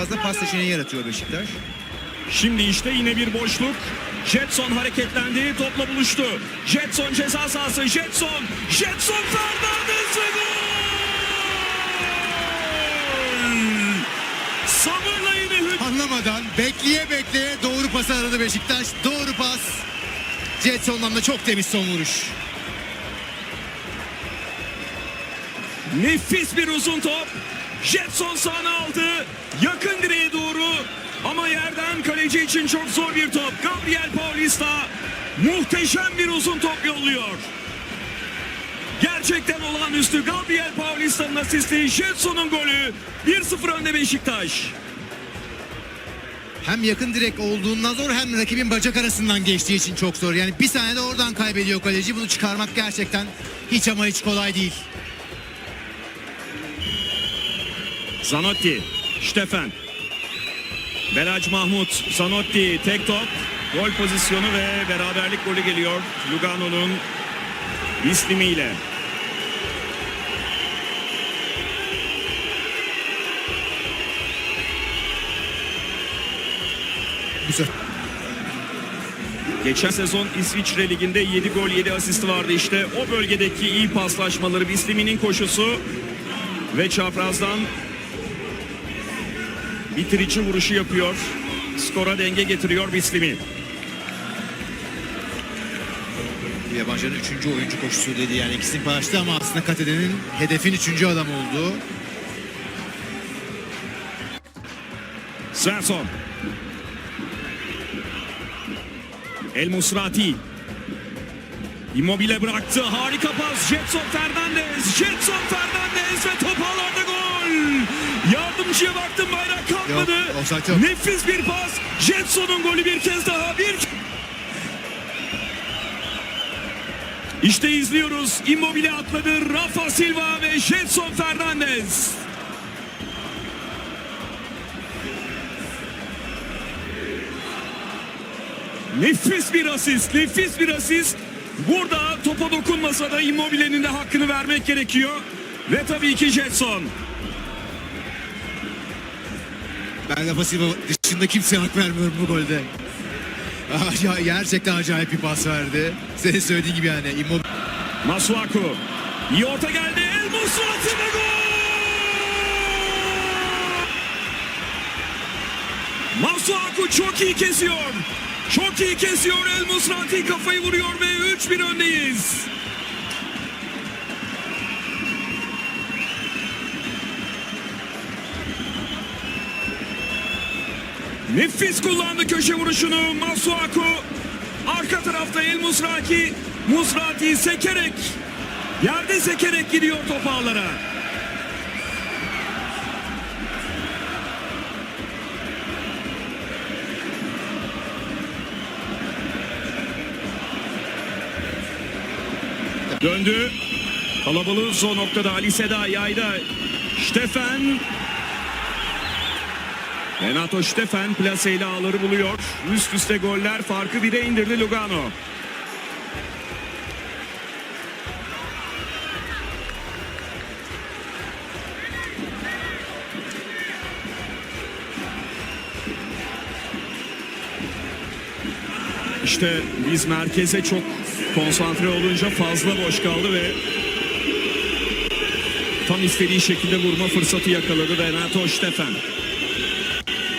fazla pas seçeneği yaratıyor Beşiktaş. Şimdi işte yine bir boşluk. Jetson hareketlendi, topla buluştu. Jetson ceza sahası, Jetson, Jetson Fernandez ve gol! Sabırla yine hücum. Anlamadan bekleye bekleye doğru pası aradı Beşiktaş. Doğru pas. Jetson'dan da çok temiz son vuruş. Nefis bir uzun top. Jetson sahne aldı. Yakın direğe doğru. Ama yerden kaleci için çok zor bir top. Gabriel Paulista muhteşem bir uzun top yolluyor. Gerçekten olağanüstü Gabriel Paulista'nın asisti, Jetson'un golü. 1-0 önde Beşiktaş. Hem yakın direk olduğundan zor hem rakibin bacak arasından geçtiği için çok zor. Yani bir saniyede oradan kaybediyor kaleci. Bunu çıkarmak gerçekten hiç ama hiç kolay değil. Zanotti, Stefan. Belac Mahmut, Zanotti tek top. Gol pozisyonu ve beraberlik golü geliyor. Lugano'nun islimiyle. Güzel. Geçen sezon İsviçre Ligi'nde 7 gol 7 asisti vardı işte. O bölgedeki iyi paslaşmaları Bislimi'nin koşusu ve çaprazdan bitirici vuruşu yapıyor. Skora denge getiriyor Bislimi. Yabancının üçüncü oyuncu koşusu dedi yani ikisini paylaştı ama aslında Katede'nin hedefin üçüncü adam olduğu. Svensson. El Musrati. Immobile bıraktı. Harika pas. Jetson Fernandez. Jetson Yardımcıya baktım bayrak kalkmadı. Yok, yok. Nefis bir pas. Jetson'un golü bir kez daha. Bir İşte izliyoruz. Immobile atladı. Rafa Silva ve Jetson Fernandez. Nefis bir asist, nefis bir asist. Burada topa dokunmasa da Immobile'nin de hakkını vermek gerekiyor. Ve tabii ki Jetson. Ben Rafa Silva dışında kimseye hak vermiyorum bu golde. Ah, ya, gerçekten acayip bir pas verdi. Senin söylediğin gibi yani. Immobile Masuaku. İyi orta geldi. El Musrati ve gol! Masuaku çok iyi kesiyor. Çok iyi kesiyor. El Musrati kafayı vuruyor ve 3-1 öndeyiz. Nefis kullandı köşe vuruşunu Masuaku. Arka tarafta El Musrati. Musrati sekerek yerde sekerek gidiyor top ağlara. Döndü. Kalabalığın son noktada Ali Seda yayda. Stefan Renato Stefan plaseyle ağları buluyor. Üst üste goller farkı bire indirdi Lugano. İşte biz merkeze çok konsantre olunca fazla boş kaldı ve tam istediği şekilde vurma fırsatı yakaladı Renato Stefan.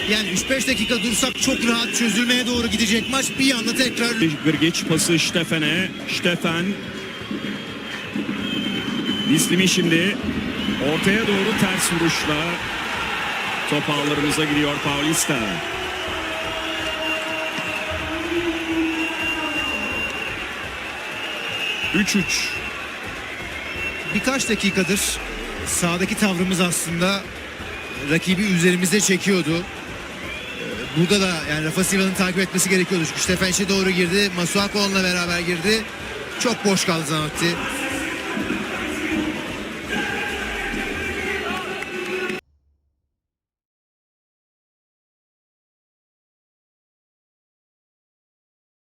Yani 3-5 dakika dursak çok rahat çözülmeye doğru gidecek maç. Bir anda tekrar Grgiç pası Stefen'e. Stefan. Bislimi şimdi ortaya doğru ters vuruşla top ağlarımıza gidiyor Paulista. Üç üç. birkaç dakikadır sahadaki tavrımız aslında rakibi üzerimize çekiyordu. Burada da yani Rafa Silva'nın takip etmesi gerekiyordu. Çünkü Stefan işe doğru girdi. Masuako onunla beraber girdi. Çok boş kaldı Zanotti.